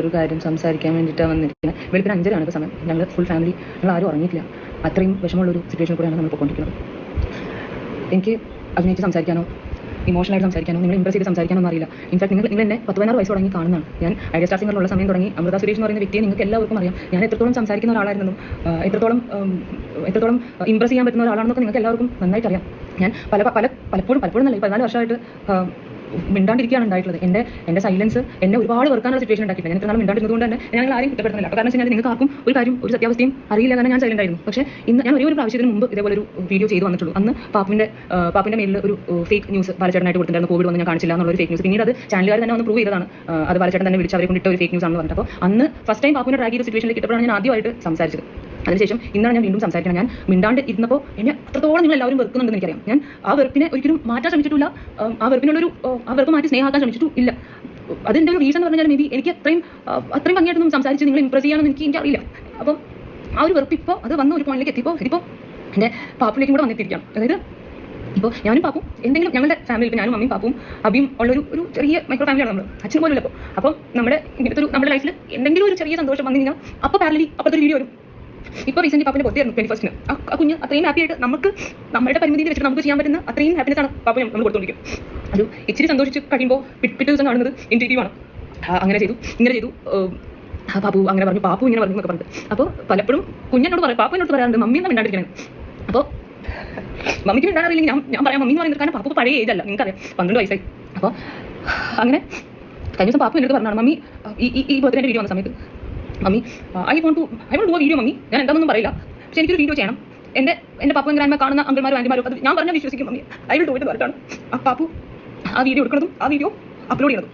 ഒരു കാര്യം സംസാരിക്കാൻ വേണ്ടിയിട്ടാണ് വന്നിരിക്കുന്നത് വെളുപ്പിന് അഞ്ചരയാണ് ഇപ്പോൾ സമയം. ഞങ്ങൾ ഫുൾ ഫാമിലി ഞങ്ങൾ ആരും ഉറങ്ങിയിട്ടില്ല. അത്രയും വിഷമമുള്ള ഒരു സിറ്റുവേഷൻ കൂടെയാണ് നമ്മൾ പോയിക്കൊണ്ടിരിക്കുന്നത് എനിക്ക് അഭിനയിച്ച് സംസാരിക്കാനോ ഇമോഷണലായിട്ട് സംസാരിക്കാനോ നിങ്ങൾ ഇമ്പ്രസ് ചെയ്ത് സംസാരിക്കാനോ അറിയില്ല. ഇൻഫാക്ട് നിങ്ങൾ നിങ്ങൾ എന്നെ പത്ത് പതിനാറ് വയസ്സ് തുടങ്ങി കാണുന്നതാണ്. ഞാൻ ഐഡിയ സ്റ്റാർ സിംഗറിലുള്ള സമയം തുടങ്ങി അമൃത സുരേഷ് എന്ന് പറയുന്ന വ്യക്തിയെ നിങ്ങൾക്ക് എല്ലാവർക്കും അറിയാം. ഞാൻ എത്രത്തോളം സംസാരിക്കുന്ന ഒരാളായിരുന്നു എത്രത്തോളം എത്രത്തോളം ഇമ്പ്രസ് ചെയ്യാൻ പറ്റുന്ന ഒരാളാണെന്നൊക്കെ നിങ്ങൾക്ക് എല്ലാവർക്കും നന്നായിട്ട് അറിയാം ഞാൻ പല പല പലപ്പോഴും പലപ്പോഴും നല്ല പതിനാല് വർഷമായിട്ട് മിണ്ടാണ്ടിരിക്കുകയാണ് ഉണ്ടായിട്ടുള്ളത്. എന്റെ എന്റെ സൈലൻസ് എന്നെ ഒരുപാട് വെറുക്കാനുള്ള സിറ്റുവേഷൻ ഉണ്ടാക്കിയിട്ടുണ്ട് ഞാൻ നാൾ മിണ്ടാണ്ടിരുന്നത് തന്നെ ഞാൻ ആരെയും കുറ്റപ്പെടുന്നില്ല കാരണം വെച്ചാൽ നിങ്ങൾക്ക് ആർക്കും ഒരു കാര്യം ഒരു സത്യാവസ്ഥയും അറിയില്ല തന്നെ ഞാൻ സൈലന്റ് ആയിരുന്നു. പക്ഷേ ഇന്ന് ഞാൻ ഒരേ ഒരു പ്രാവശ്യത്തിന് മുമ്പ് ഇതേപോലെ ഒരു വീഡിയോ ചെയ്തു വന്നിട്ടുള്ളൂ. അന്ന് പാപ്പിന്റെ പാപ്പിന്റെ മേലിൽ ഒരു ഫേക്ക് ന്യൂസ് ബാലചേട്ടനായിട്ട് കൊടുത്തിട്ടുണ്ടായിരുന്നു. കോവിഡ് വന്ന് ഞാൻ കാണിച്ചില്ല എന്നുള്ള ഒരു ഫേക്ക് ന്യൂസ് പിന്നീട് അത് ചാനലുകാർ തന്നെ വന്ന് പ്രൂവ് ചെയ്തതാണ്. അത് ബാലചേട്ടൻ തന്നെ വിളിച്ച് അവരെ കൊണ്ടിട്ട് ഒരു ഫേക്ക് ന്യൂസ് ആണെന്ന് പറഞ്ഞിട്ട്. അപ്പോൾ അന്ന് ഫസ്റ്റ് ടൈം പാപ്പിനെ ട്രാക്ക് ചെയ്ത സിറ്റുവേഷനിൽ കിട്ടപ്പോഴാണ് ഞാൻ ആദ്യമായിട്ട് സംസാരിച്ചത്. അതിനുശേഷം ഇന്നാണ് ഞാൻ വീണ്ടും സംസാരിക്കണം ഞാൻ മിണ്ടാണ്ട് ഇരുന്നപ്പോൾ എന്നെ അത്രത്തോളം നിങ്ങൾ എല്ലാവരും വെറുക്കുന്നുണ്ടെന്ന് എനിക്കറിയാം. ഞാൻ ആ വെറുപ്പിനെ ഒരിക്കലും മാറ്റാൻ ശ്രമിച്ചിട്ടില്ല. ആ വെറുപ്പിനുള്ളൊരു ആ വെറുപ്പ് മാറ്റി സ്നേഹമാക്കാൻ ശ്രമിച്ചിട്ടും ഇല്ല. അതിന്റെ ഒരു റീസൺ എന്ന് പറഞ്ഞാൽ മേ ബി എനിക്ക് അത്രയും അത്രയും ഭംഗിയായിട്ടൊന്നും സംസാരിച്ച് നിങ്ങൾ ഇംപ്രസ് ചെയ്യാനൊന്നും എനിക്ക് എനിക്കറിയില്ല. അപ്പം ആ ഒരു വെറുപ്പ് ഇപ്പോൾ അത് വന്ന ഒരു പോയിന്റിലേക്ക് എത്തിയപ്പോൾ ഇതിപ്പോൾ എന്റെ പാപ്പിലേക്കും കൂടെ വന്നെത്തിയിരിക്കാം അതായത് ഇപ്പോൾ ഞാനും പാപ്പും എന്തെങ്കിലും ഞങ്ങളുടെ ഫാമിലി ഇപ്പോൾ ഞാനും മമ്മിയും പാപ്പും അബിയും ഉള്ള ഒരു ചെറിയ മൈക്രോ ഫാമിലിയാണ് നമ്മൾ അച്ഛൻ പോലും അപ്പോൾ അപ്പം നമ്മുടെ ഇങ്ങനത്തെ ഒരു നമ്മുടെ ലൈഫിൽ എന്തെങ്കിലും ഒരു ചെറിയ സന്തോഷം വന്നു കഴിഞ്ഞാൽ അപ്പോൾ പാരലി അപ്പോഴത്തെ ഒരു വീഡിയോ വരും. ഇപ്പോൾ റീസെന്റ് പാപ്പിന്റെ പൊത്തിയായിരുന്നു ട്വന്റി ഫസ്റ്റിന് ആ കുഞ്ഞ് അത്രയും ഹാപ്പി ആയിട്ട് നമുക്ക് നമ്മുടെ പരിമിതിയിൽ വെച്ചിട്ട് നമുക്ക് ചെയ്യാൻ പറ്റുന്ന അത്രയും ഹാപ്പിനെസ് ആണ് പാപ്പ നമ്മൾ കൊടുത്തോണ്ടിരിക്കും അത് ഇച്ചിരി സന്തോഷിച്ച് കഴിയുമ്പോൾ പിറ്റ് ദിവസം കാണുന്നത് ഇന്റീവ് ആണ്. അങ്ങനെ ചെയ്തു ഇങ്ങനെ ചെയ്തു പാപ്പു അങ്ങനെ പറഞ്ഞു പാപ്പു ഇങ്ങനെ പറഞ്ഞു എന്നൊക്കെ പറഞ്ഞിട്ട്. അപ്പോൾ പലപ്പോഴും കുഞ്ഞിനോട് പറയും പാപ്പ എന്നോട് പറയാറുണ്ട് മമ്മി എന്നാ മിണ്ടാണ്ടിരിക്കണേ അപ്പോൾ മമ്മിക്ക് മിണ്ടാറില്ലെങ്കിൽ ഞാൻ ഞാൻ പറയാം മമ്മി എന്ന് പറയുന്നത് കാരണം പാപ്പു പഴയ ഏജ് അല്ല നിങ്ങൾക്കറിയാം പന്ത്രണ്ട് വയസ്സായി. അപ്പോൾ അങ്ങനെ കഴിഞ്ഞ ദിവസം പാപ്പു എന്നോട് പറഞ്ഞാണ് മമ്മി ഈ ഈ- ഈ ബർത്ത്ഡേ വീഡിയോ വന്ന സമയത്ത് mummy I won't to I won't do video mummy ഞാൻ എന്താണെന്നും പറയില്ല പക്ഷെ എനിക്കൊരു വീഡിയോ ചെയ്യണം എന്റെ എന്റെ പപ്പൻ ഗ്രാൻഡ് കാണുന്ന അങ്കിൾമാരും ആന്റിമാരും അത് ഞാൻ പറഞ്ഞാൽ വിശ്വസിക്കും mummy I will do it പറഞ്ഞിട്ടാണ് ആ പാപ്പു ആ വീഡിയോ എടുക്കുന്നതും ആ വീഡിയോ അപ്ലോഡ് ചെയ്യണതും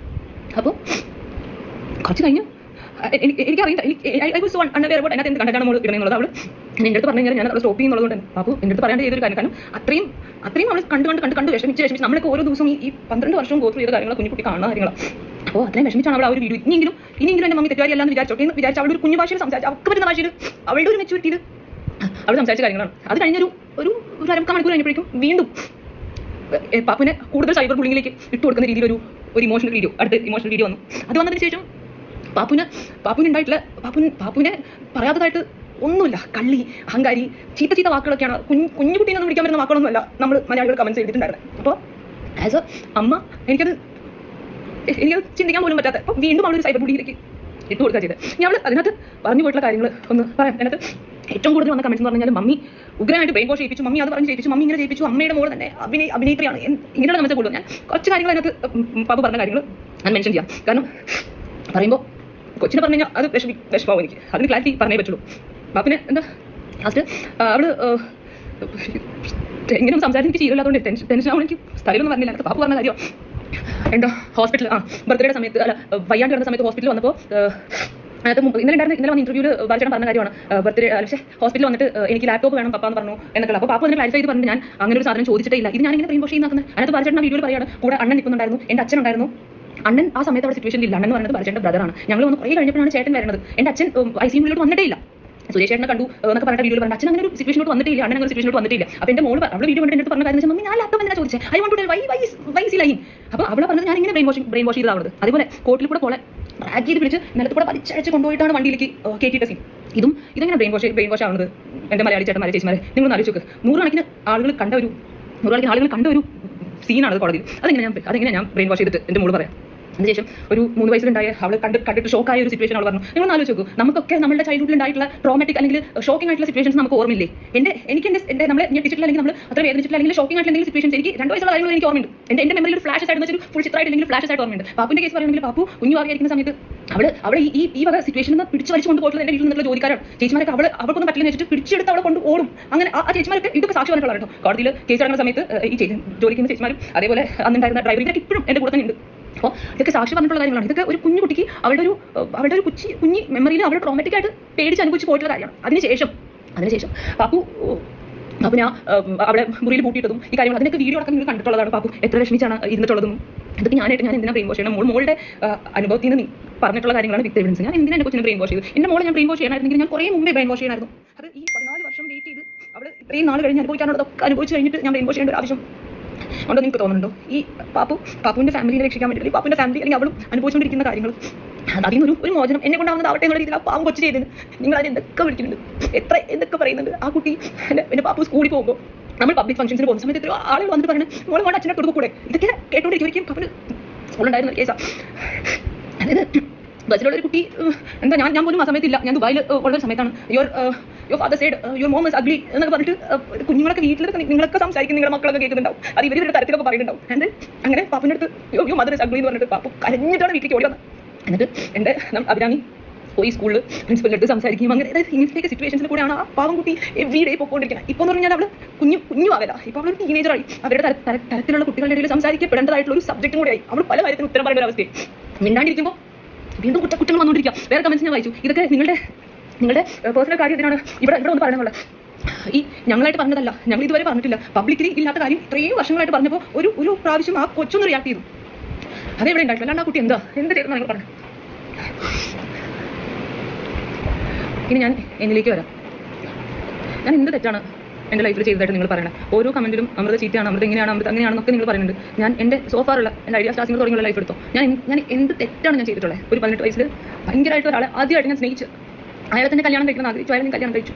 അപ്പോൾ കുറച്ച് കഴിഞ്ഞ് എനിക്ക് എനിക്കറിയില്ല എനിക്ക് I was one under about അതിനകത്ത് എന്ത് കണ്ടിട്ടാണ് നമ്മൾ ഇടുന്നത് അവൾ എന്റെ അടുത്ത് പറഞ്ഞു കഴിഞ്ഞാൽ ഞാൻ അവിടെ സ്റ്റോപ്പ് ചെയ്യുന്നുള്ളതുകൊണ്ട് അപ്പോൾ എന്റെ അടുത്ത് പറയേണ്ട ഏതൊരു കാര്യം. കാരണം അത്രയും അത്രയും അവൾ കണ്ട് കണ്ട് കണ്ട് കണ്ട് വിഷമിച്ച് വിഷമിച്ച് നമ്മളൊക്കെ ഓരോ ദിവസവും ഈ പന്ത്രണ്ട് വർഷവും ഗോത്ര ചെയ്ത കാര്യങ്ങൾ കുഞ്ഞുകുട്ടി കാണുന്ന കാര്യങ്ങളാണ് അപ്പോൾ അത്രയും വിഷമിച്ചാണ് അവൾ ആ ഒരു വീഡിയോ ഇനിയെങ്കിലും ഇനിയെങ്കിലും എന്റെ മമ്മി തെറ്റുകാരി അല്ലാന്ന് വിചാരിച്ചോട്ടെ എന്ന് വിചാരിച്ച് അവളൊരു കുഞ്ഞു ഭാഷയിൽ സംസാരിച്ച് അവർക്ക് പറ്റുന്ന ഭാഷയിൽ അവളുടെ ഒരു മെച്ചൂരിറ്റിയിൽ അവൾ സംസാരിച്ച കാര്യങ്ങളാണ്. അത് കഴിഞ്ഞൊരു ഒരു ഒരു അരമുക്കാൽ മണിക്കൂർ കഴിഞ്ഞപ്പോഴേക്കും വീണ്ടും പാപ്പിനെ കൂടുതൽ സൈബർ ബുള്ളിങ്ങിലേക്ക് ഇട്ട് കൊടുക്കുന്ന രീതിയിൽ ഒരു ഒരു ഇമോഷണൽ വീഡിയോ അടുത്ത ഇമോഷണൽ വീഡിയോ വന്നു. അത് വന്നതിന് ശേഷം പാപ്പുവിന് ഉണ്ടായിട്ടുള്ള പാപ്പുൻ പാപ്പുവിനെ പറയാത്തതായിട്ട് ഒന്നുമില്ല കള്ളി അഹങ്കാരി ചീത്ത ചീത്ത വാക്കുകളൊക്കെയാണ്. കുഞ്ഞു കുഞ്ഞു കുട്ടീനെ ഒന്നും വിളിക്കാൻ വരുന്ന വാക്കുകളൊന്നുമല്ല നമ്മൾ മലയാളികൾ കമൻസ് ചെയ്തിട്ടുണ്ടായിരുന്നത് അപ്പോൾ ആസ് എ അമ്മ എനിക്കത് എനിക്കത് ചിന്തിക്കാൻ പോലും പറ്റാത്ത അപ്പോൾ വീണ്ടും അവളൊരു സൈബർ ബുള്ളിയിലേക്ക് ഇട്ട് കൊടുക്കുക ചെയ്തത് ഞാൻ അതിനകത്ത് പറഞ്ഞു പോയിട്ടുള്ള കാര്യങ്ങൾ ഒന്ന് പറയാം. അതിനകത്ത് ഏറ്റവും കൂടുതൽ വന്ന കമൻസ് എന്ന് പറഞ്ഞാൽ മമ്മി ഉഗ്രനായിട്ട് ബ്രെയിൻ വാഷ് ചെയ്യിപ്പിച്ചു മമ്മി അത് പറഞ്ഞ് ചെയ്യിപ്പിച്ചു മമ്മി ഇങ്ങനെ ചെയ്യിപ്പിച്ചു അമ്മയുടെ മോൾ തന്നെ അഭിനയ അഭിനേത്രിയാണ് ഇങ്ങനെയുള്ള കമൻസ് കൂടുതൽ ഞാൻ കുറച്ച് കാര്യങ്ങൾ അതിനകത്ത് പാപ്പ പറഞ്ഞ കാര്യങ്ങൾ ഞാൻ മെൻഷൻ ചെയ്യാം. കാരണം പറയുമ്പോൾ കൊച്ചിനെ പറഞ്ഞു കഴിഞ്ഞാൽ അത് വിഷമി വിഷമാവും എനിക്ക്. അതിന് ക്ലാരിറ്റി പറഞ്ഞേ പറ്റുള്ളൂ. പാപ്പിന് എന്താ? ലാസ്റ്റ് അവൾ എങ്ങനെ സംസാരിച്ച് എനിക്ക് ശീലമില്ലാത്തതുകൊണ്ട് ടെൻഷൻ ടെൻഷൻ ആവുമ്പോൾ എനിക്ക്. സ്ഥലമൊന്നും പറഞ്ഞില്ല അതിനകത്ത് പാപ്പു പറഞ്ഞ കാര്യം എന്തോ ഹോസ്പിറ്റൽ ആ ബർത്ത്ഡേയുടെ സമയത്ത് അല്ല വയ്യാണ്ട് കിടന്ന സമയത്ത് ഹോസ്പിറ്റലിൽ വന്നപ്പോൾ അതിനകത്ത് മുമ്പ് ഇന്നലെ ഉണ്ടായിരുന്ന ഇന്നലെ വന്ന ഇന്റർവ്യൂവിൽ ബാലചേട്ടൻ പറഞ്ഞ കാര്യമാണ്. ബർത്ത്ഡേ പക്ഷേ ഹോസ്പിറ്റലിൽ വന്നിട്ട് എനിക്ക് ലാപ്ടോപ്പ് വേണം പപ്പ എന്ന് പറഞ്ഞു എന്നൊക്കെ അപ്പോൾ പാപ്പ അതിന് ക്ലാരിഫൈ ചെയ്ത് പറഞ്ഞു ഞാൻ അങ്ങനെ ഒരു സാധനം ചോദിച്ചിട്ടേ ഇല്ല. ഇത് ഞാൻ പ്രീം വാഷ് ചെയ്യുന്നത് അതിനകത്ത് ബാലചേട്ടൻ വീഡിയോയിൽ പറയാണ് കൂടെ അണ്ണൻ നിൽക്കുന്നുണ്ടായിരുന്നു എന്റെ അച്ഛൻ ഉണ്ടായിരുന്നു. അണ്ണൻ ആ സമയത്ത് അവിടെ സിറ്റുവേഷനിൽ ഇല്ല. അണ്ണൻ എന്ന് പറയുന്നത് ബാലചേട്ടന്റെ ബ്രദറാണ് ഞങ്ങൾ വന്ന് കുറേ കഴിഞ്ഞപ്പോഴാണ് ചേട്ടൻ വരുന്നത് എന്റെ അച്ഛൻ ഐ സി വന്നിട്ടേ ഇല്ല. സുരേഷ് ചേട്ടനെ കണ്ടു എന്നൊക്കെ പറഞ്ഞ വീഡിയോയിൽ പറഞ്ഞു അച്ഛൻ അങ്ങനെ ഒരു സിറ്റുവേഷനോട്ട് വന്നിട്ടില്ല അണ്ണൻ അങ്ങനെ സിറ്റുവേഷനോട്ട് വന്നിട്ടില്ല അപ്പോൾ എന്റെ മോൾ അവളുടെ വീഡിയോ കണ്ടിട്ട് പറഞ്ഞ കാര്യം മമ്മി ഞാൻ ലാപ്ടോപ്പ് എന്തിനാ ചോദിച്ചത് I won't to why why why see line അപ്പോൾ അവളെ പറഞ്ഞത് ഞാൻ ഇങ്ങനെ ബ്രെയിൻ വാഷിംഗ് ബ്രെയിൻ വാഷ് ചെയ്തതാവുന്നത് അതുപോലെ കോട്ടിൽ കൂടെ പോലെ റാഗ് ചെയ്ത് പിടിച്ച് നിലത്ത് കൂടെ വലിച്ചഴച്ച് കൊണ്ടുപോയിട്ടാണ് വണ്ടിയിലേക്ക് കയറ്റിയിട്ട സീൻ ഇതും ഇതെങ്ങനെ ബ്രെയിൻ വാഷ് ബ്രെയിൻ വാഷ് ആവുന്നത്? എന്റെ മലയാളി ചേട്ടന്മാരെ ചേച്ചിമാരെ നിങ്ങൾ ആലോചിച്ച് നൂറുകണക്കിന് ആളുകൾ കണ്ട ഒരു നൂറുകണക്കിന് ആളുകൾ കണ്ട ഒരു സീനാണ് അത് അതെങ്ങനെ ഞാൻ അതെങ്ങനെ ഞാൻ ബ്രെയിൻ വാഷ് ചെയ്തിട്ട് എന്റെ മോൾ പറയാം. അതിനുശേഷം ഒരു മൂന്ന് വയസ്സിലുണ്ടായ അവൾ കണ്ട് കണ്ടിട്ട് ഷോക്കായ ഒരു സിറ്റുവേഷൻ അവൾ പറഞ്ഞു. നിങ്ങൾ ആലോചിച്ച് നോക്കൂ. നമുക്കൊക്കെ നമ്മുടെ ചൈൽഡ്ഹുഡിൽ ഉണ്ടായിട്ടുള്ള ട്രോമാറ്റിക് അല്ലെങ്കിൽ ഷോക്കിംഗ് ആയിട്ടുള്ള സിറ്റുവേഷൻസ് നമുക്ക് ഓർമ്മയില്ലേ? എന്റെ എനിക്ക് എന്റെ എന്റെ നമ്മളെ ഞെട്ടിച്ചിട്ടില്ല അല്ലെങ്കിൽ നമ്മൾ അത്ര വേദനിച്ചിട്ടില്ല അല്ലെങ്കിൽ ഷോക്കിംഗ് ആയിട്ടുള്ള എന്തെങ്കിലും സിറ്റുവേഷൻസ് എനിക്ക് രണ്ട് വയസ്സുള്ള കാര്യങ്ങൾ എനിക്ക് ഓർമ്മയുണ്ട്. എന്റെ എന്റെ മെമ്മറിയിൽ ഫ്ലാഷസ് ആയിട്ട് വെച്ചൊരു ഫുൾ ചിത്രമായിട്ട് ഫ്ലാഷസ് ആയിട്ട് ഓർമ്മയുണ്ട്. പാപ്പിന്റെ കേസ് പറയുകയാണെങ്കിൽ പാപ്പു കുഞ്ഞു ആയിരിക്കുന്ന സമയത്ത് അവൾ അവൾ ഈ ഈ വക സിറ്റുവേഷനിൽ നിന്ന് പിടിച്ചു വലിച്ചു കൊണ്ടുപോയിട്ടുള്ള എന്റെ വീട്ടിൽ നിന്നുള്ള ജോലിക്കാരാണ്. ചേച്ചിമാരൊക്കെ അവൾ അവർക്കൊന്നും പറ്റില്ലെന്ന് വെച്ചിട്ട് പിടിച്ചെടുത്ത് അവളെ കൊണ്ട് ഓടും. അങ്ങനെ ആ ചേച്ചിമാരൊക്കെ ഇതൊക്കെ സാക്ഷി പറഞ്ഞിട്ടുള്ള കേട്ടോ. കോടതിയിൽ കേസ് നടക്കുന്ന സമയത്ത് ഈ ജോലിക്കുന്ന ചേച്ചിമാരും അതേപോലെ അന്നുണ്ടായിരുന്ന ഇതൊക്കെ ഇപ്പോഴും എന്റെ കൂടെ തന്നെ ഉണ്ട് അപ്പോൾ ഇതൊക്കെ സാക്ഷി പറഞ്ഞിട്ടുള്ള കാര്യങ്ങളാണ്. ഇതൊക്കെ ഒരു കുഞ്ഞു കുട്ടിക്ക് അവളുടെ ഒരു അവരുടെ ഒരു കുച്ചി കുഞ്ഞി മെമ്മറിയിൽ അവൾ ട്രോമാറ്റിക് ആയിട്ട് പേടിച്ച് അനുഭവിച്ച് പോയിട്ടുള്ള കാര്യമാണ്. അതിനുശേഷം അതിനുശേഷം പാപ്പു പാപ്പു ഞാൻ അവിടെ മുറിയിൽ പൂട്ടിയിട്ടതും ഈ കാര്യങ്ങൾ അതിനൊക്കെ വീഡിയോ അടക്കം നിങ്ങൾ കണ്ടിട്ടുള്ളതാണ്. പാപ്പു എത്ര വിഷമിച്ചാണ് ഇരുന്നിട്ടുള്ളതും. അതൊക്കെ ഞാനായിട്ട് ഞാൻ എന്തിനാ ബ്രെയിൻ വാഷ് ചെയ്യണം മോൾ മോളുടെ അനുഭവത്തിൽ നിന്ന് പറഞ്ഞിട്ടുള്ള കാര്യങ്ങളാണ് വിത്ത് എവിഡൻസ് ഞാൻ എന്തിനാണ് കൊച്ചിനെ ബ്രെയിൻ വാഷ് ചെയ്തു എന്റെ മോളെ ഞാൻ ബ്രെയിൻ വാഷ് ചെയ്യണമായിരുന്നെങ്കിൽ ഞാൻ കുറേ മുമ്പേ ബ്രെയിൻ വാഷ് ചെയ്യണമായിരുന്നു അത് ഈ പതിനാല് വർഷം വെയിറ്റ് ചെയ്ത് അവിടെ ഇത്രയും നാൾ കഴിഞ്ഞ് അനുഭവിക്കാനുള്ളതൊക്കെ അനുഭവിച്ച് കഴിഞ്ഞിട്ട് ഞാൻ ബ്രെയിൻ വാഷ് ചെയ്യേണ്ട ഒരു ആവശ്യം ഉണ്ടോ നിങ്ങൾക്ക് തോന്നുന്നുണ്ടോ? ഈ പാപ്പു പാപ്പുവിന്റെ ഫാമിലിനെ രക്ഷിക്കാൻ വേണ്ടി പാപ്പുവിന്റെ ഫാമിലി അല്ലെങ്കിൽ അവളും അനുഭവിച്ചുകൊണ്ടിരിക്കുന്ന കാര്യങ്ങൾ. അത് അതിൽ നിന്നൊരു ഒരു മോചനം എന്നെ കൊണ്ടാവുന്നതാവട്ടെ എന്നുള്ള രീതിയിൽ ആ പാവം കൊച്ചു ചെയ്തത്. നിങ്ങൾ അതിന് എന്തൊക്കെ വിളിക്കുന്നുണ്ട്? എത്ര എന്തൊക്കെ പറയുന്നുണ്ട്? ആ കുട്ടി എന്റെ എന്റെ പാപ്പു സ്കൂളിൽ പോകുമ്പോൾ നമ്മൾ പബ്ലിക് ഫംഗ്ഷൻസിന് പോകുന്ന സമയത്ത് എത്രയോ ആളുകൾ വന്നിട്ട് പറയുന്നത് മോളെ മോളെ അച്ഛനെ കൊടുക്കും കൂടെ ഇതൊക്കെ കേട്ടോണ്ടിരിക്കും. പപ്പന് സ്കൂളുണ്ടായിരുന്ന കേസാ. അതായത് ബസ്സിലുള്ള ഒരു കുട്ടി എന്താ ഞാൻ ഞാൻ പോലും ആ സമയത്തില്ല ഞാൻ ദുബായിൽ ഉള്ള ഒരു സമയത്താണ്. Your your father side your mom is ugly എന്നൊക്കെ പറഞ്ഞിട്ട് ഉം, കുഞ്ഞുങ്ങളൊക്കെ വീട്ടിലൊക്കെ നിങ്ങളൊക്കെ സംസാരിക്കും നിങ്ങളുടെ മക്കളൊക്കെ കേൾക്കുന്നുണ്ടാവും. അത് ഇവർ ഇവരുടെ തരത്തിലൊക്കെ പറയുന്നുണ്ടാവും. എന്ത് അങ്ങനെ പാപ്പിന്റെ അടുത്ത് യോ മദർ ഇസ് അഗ്ലി എന്ന് പറഞ്ഞിട്ട് പാപ്പു കരഞ്ഞിട്ടാണ് വീട്ടിലേക്ക് ഓടി വന്നത്. എന്നിട്ട് എന്റെ അഭിരാമി പോയി സ്കൂളിൽ പ്രിൻസിപ്പലിന്റെ അടുത്ത് സംസാരിക്കും അങ്ങനെ അതായത് ഇങ്ങനത്തെ സിറ്റുവേഷൻസിൽ കൂടെയാണ് ആ പാവം കുട്ടി എവറി ഡേ പോയിക്കൊണ്ടിരിക്കുന്നത് ഇപ്പോൾ എന്ന് പറഞ്ഞാൽ അവൾ കുഞ്ഞു കുഞ്ഞു ആകല ഇപ്പോൾ അവൾ ടീനേജറായി അവരുടെ തര- തര- തരത്തിലുള്ള കുട്ടികളുടെ ഇടയിൽ സംസാരിക്കപ്പെടേണ്ടതായിട്ടുള്ള ഒരു സബ്ജക്റ്റും കൂടെയായി അവൾ പല കാര്യത്തിനും ഉത്തരം പറയേണ്ട ഒരു അവസ്ഥയായി മിണ്ടാണ്ടിരിക്കുമ്പോൾ വീണ്ടും കുറ്റ കുറ്റങ്ങൾ വന്നുകൊണ്ടിരിക്കുക വേറെ കമൻസ് ഞാൻ വായിച്ചു. ഇതൊക്കെ നിങ്ങളുടെ നിങ്ങളുടെ പേഴ്സണൽ കാര്യം എന്തിനാണ് ഇവിടെ ഇവിടെ ഒന്ന് പറയുന്നുള്ളത് ഈ ഞങ്ങളായിട്ട് പറഞ്ഞതല്ല. ഞങ്ങൾ ഇതുവരെ പറഞ്ഞിട്ടില്ല. പബ്ലിക്കലി ഇല്ലാത്ത കാര്യം ഇത്രയും വർഷങ്ങളായിട്ട് പറഞ്ഞപ്പോൾ ഒരു ഒരു പ്രാവശ്യം ആ കൊച്ചൊന്ന് റിയാക്ട് ചെയ്തു. അതേ ഇവിടെ ഉണ്ടായിട്ടില്ല? അല്ലാണ്ട് ആ കുട്ടി എന്താ? എന്ത് ചെയ്തെന്ന് നിങ്ങൾ പറഞ്ഞു ഇനി ഞാൻ എന്നിലേക്ക് വരാം. ഞാൻ എന്ത് തെറ്റാണ് എന്റെ ലൈഫിൽ ചെയ്തതായിട്ട് നിങ്ങൾ പറയണം? ഓരോ കമന്റിലും അമൃത ചീത്തയാണ് അമൃത എങ്ങനെയാണ് അമൃത അങ്ങനെയാണെന്നൊക്കെ നിങ്ങൾ പറയുന്നുണ്ട്. ഞാൻ എന്റെ സോഫാറുള്ള എന്റെ ഐഡിയ സ്റ്റാർസിംഗ് തുടങ്ങിയുള്ള ലൈഫ് എടുത്തോ? ഞാൻ ഞാൻ എന്ത് തെറ്റാണ് ഞാൻ ചെയ്തിട്ടുള്ളത്? ഒരു പതിനെട്ട് വയസ്സിൽ ഭയങ്കരമായിട്ട് ഒരാളെ ആദ്യമായിട്ട് ഞാൻ സ്നേഹിച്ചു അയാളെ തന്നെ കല്യാണം കഴിക്കണം ആഗ്രഹിച്ചു. ഞാൻ കല്യാണം കഴിച്ചു.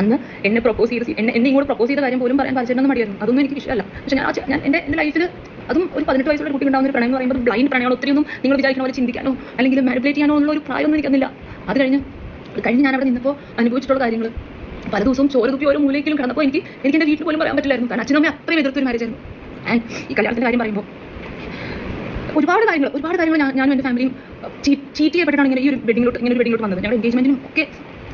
അന്ന് എന്നെ പ്രൊപ്പോസ് ചെയ്ത് എന്നെ എന്നെ ഇങ്ങോട്ട് പ്രൊപ്പോസ് ചെയ്ത കാര്യം പോലും പറയാൻ പാലിച്ചിട്ടൊന്നും മടിയായിരുന്നു. അതൊന്നും എനിക്ക് ഇഷ്ടമല്ല പക്ഷെ ഞാൻ ഞാൻ എന്റെ എന്റെ ലൈഫിൽ അതും ഒരു പതിനെട്ട് വയസ്സുള്ള കുട്ടി ഉണ്ടാകുന്ന ഒരു പ്രണയം എന്ന് പറയുമ്പോൾ ബ്ലൈൻഡ് പ്രണയമാണ്. ഒന്നും നിങ്ങൾ വിചാരിക്കുന്ന പോലെ ചിന്തിക്കാനോ അല്ലെങ്കിൽ മാനിപ്പുലേറ്റ് ചെയ്യാനോ ഉള്ള ഒരു പ്രായമൊന്നും എനിക്കൊന്നില്ല അത് കഴിഞ്ഞ് കഴിഞ്ഞ് ഞാൻ അവിടെ നിന്നപ്പോൾ അനുഭവിച്ചിട്ടുള്ള കാര്യങ്ങൾ പല ദിവസവും ചോര തുപ്പി ഓരോ മൂലയിലും കിടന്നപ്പോൾ എനിക്ക് എനിക്ക് എന്റെ വീട്ടിൽ പോലും പറയാൻ പറ്റില്ലായിരുന്നു. കാരണം അച്ഛനും അമ്മയും അത്രയും എതിർത്തൊരു മാരേജ് ആയിരുന്നു. ഈ കല്യാണത്തിന്റെ കാര്യം പറയുമ്പോൾ. ഒരുപാട് കാര്യങ്ങൾ ഒരുപാട് കാര്യങ്ങൾ ഞാനും എന്റെ ഫാമിലിയും ചീറ്റ് ചെയ്യപ്പെട്ടിട്ടാണ് ഇങ്ങനെ ഈ ഒരു വെഡിങ്ങിലോട്ട് ഇങ്ങനെ ഒരു വെഡിങ്ങിലോട്ട് വന്നത്. ഞങ്ങളുടെ എൻഗേജ്മെന്റിനും ഒക്കെ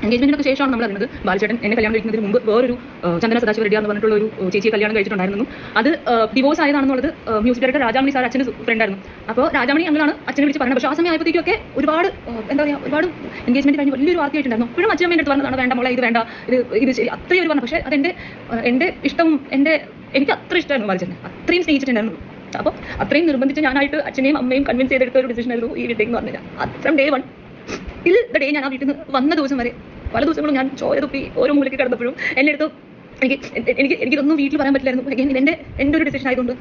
എൻഗേജ്മെന്റിനൊക്കെ ശേഷമാണ് നമ്മൾ അറിയുന്നത്. ബാലചേട്ടൻ എന്നെ കല്യാണം കഴിക്കുന്നതിന് മുമ്പ് വേറൊരു ചന്ദന സദാശിവ റെഡ്ഡി എന്ന് പറഞ്ഞിട്ടുള്ള ഒരു ചേച്ചിയെ കല്യാണം കഴിച്ചിട്ടുണ്ടായിരുന്നു അത് ഡിവോഴ്സ് ആയതാണെന്നുള്ളത് മ്യൂസിക് ഡയറക്ടർ രാജാമണി സാർ അച്ഛന്റെ ഫ്രണ്ട് ആയിരുന്നു. അപ്പോൾ രാജാമണി ഞങ്ങളാണ് അച്ഛനെ വിളിച്ച് പറഞ്ഞത്. പക്ഷേ ആ സമയം ആയപ്പോഴത്തേക്കൊക്കെ ഒരുപാട് എന്താ പറയുക ഒരുപാട് എൻഗേജ്മെന്റ് കഴിഞ്ഞ് വലിയൊരു വാർത്തയായിട്ടുണ്ടായിരുന്നു അപ്പോഴും അച്ഛൻ എന്റെ അടുത്ത് പറഞ്ഞതാണ് വേണ്ട മോളെ ഇത് വേണ്ട ഇത് ഇത് അത്രയും ഒരു പറഞ്ഞു പക്ഷേ അതെന്റെ എന്റെ ഇഷ്ടവും എന്റെ എനിക്ക് അത്ര ഇഷ്ടമായിരുന്നു ബാലചേട്ടനെ. അത്രയും സ്നേഹിച്ചിട്ടുണ്ടായിരുന്നു. അപ്പോൾ അത്രയും നിർബന്ധിച്ച് ഞാനായിട്ട് അച്ഛനെയും അമ്മയും കൺവിൻസ് ചെയ്തെടുത്ത ഒരു ഡിസിഷൻ ആയിരുന്നു ഈ വീട്ടിലേക്ക് എന്ന് പറഞ്ഞാൽ from day one till the day ഞാൻ ആ വീട്ടിൽ നിന്ന് വന്ന ദിവസം വരെ പല ദിവസങ്ങളും ഞാൻ ചോര തുപ്പി ഓരോ മൂലയ്ക്ക് കിടന്നപ്പോഴും എന്റെ അടുത്ത് എനിക്ക് എനിക്ക് എനിക്കിതൊന്നും വീട്ടിൽ പറയാൻ പറ്റില്ലായിരുന്നു. Again ഇത് എന്റെ ഒരു ഡിസിഷൻ ആയതുകൊണ്ട്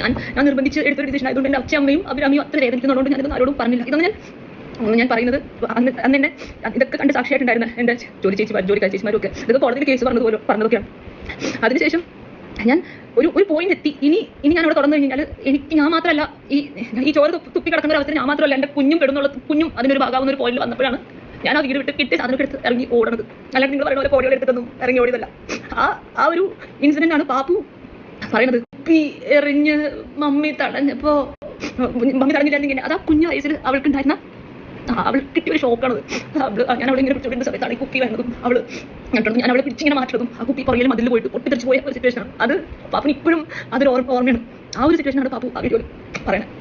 ഞാൻ ഞാൻ നിർബന്ധിച്ച് എടുത്തൊരു ഡിസിഷൻ ആയതുകൊണ്ട് എന്റെ അച്ഛയമ്മയും അവരമ്മയും അത്ര വേദനിക്കുന്നുണ്ട് ഞാനിതൊന്നും ആരോടും പറഞ്ഞില്ല. ഇതൊന്നും ഞാൻ ഞാൻ പറയുന്നത് അന്ന് അന്ന് എന്നെ ഇതൊക്കെ കണ്ട് സാക്ഷിയായിട്ടുണ്ടായിരുന്ന എന്റെ ജോലി ചേച്ചിമാർ ജോലിക്കാർ ചേച്ചിമാരും ഒക്കെ ഇതൊക്കെ കോടതിയിൽ കേസ് പറഞ്ഞതുപോലെ പോലും പറഞ്ഞതൊക്കെയാണ്. അതിനുശേഷം ഞാൻ ഒരു ഒരു പോയിന്റ് എത്തി. ഇനി ഇനി ഞാൻ അവിടെ തുറന്നു കഴിഞ്ഞാൽ എനിക്ക് ഞാൻ മാത്രമല്ല ഈ ഈ ചോര തുപ്പി കിടക്കുന്ന ഒരു അവസ്ഥ ഞാൻ മാത്രമല്ല എന്റെ കുഞ്ഞും പെടുന്നുള്ള കുഞ്ഞും അതിനൊരു ഭാഗമാവുന്ന ഒരു പോയിന്റ് വന്നപ്പോഴാണ് ഞാൻ ആ വീട് വിട്ട് കിട്ടി സാധനം എടുത്ത് ഇറങ്ങി ഓടണത്. അല്ലെങ്കിൽ നിങ്ങൾ പറയുന്ന പോലെ കോടികൾ എടുത്തിട്ടൊന്നും ഇറങ്ങി ഓടിയതല്ല. ആ ആ ഒരു ഇൻസിഡന്റ് ആണ് പാപ്പു പറയണത് കുപ്പി എറിഞ്ഞ് മമ്മി തടഞ്ഞപ്പോ മമ്മി തടഞ്ഞില്ലായിരുന്നു അത് ആ കുഞ്ഞു വയസ്സിൽ അവൾക്ക് ഉണ്ടായിരുന്ന ആ, അവൾ കിട്ടിയൊരു ഷോക്കാണ് അവൾ ഞാൻ അവളെ ഇങ്ങനെ പിടിച്ചോണ്ടിരുന്ന സമയത്താണ് ഈ കുപ്പി വരുന്നതും അവൾ കണ്ടിട്ടുണ്ട് ഞാൻ അവളെ പിടിച്ചിങ്ങനെ മാറ്റുന്നതും ആ കുപ്പി പുറകിൽ മതിൽ പോയിട്ട് പൊട്ടിത്തെറിച്ച് പോയ ഒരു സിറ്റുവേഷനാണ് അത് പാപ്പന് ഇപ്പോഴും അതൊരു ഓർമ്മ ഓർമ്മയാണ്. ആ ഒരു സിറ്റുവേഷനാണ് പാപ്പു ആ വീഡിയോയിൽ പറയുന്നത്.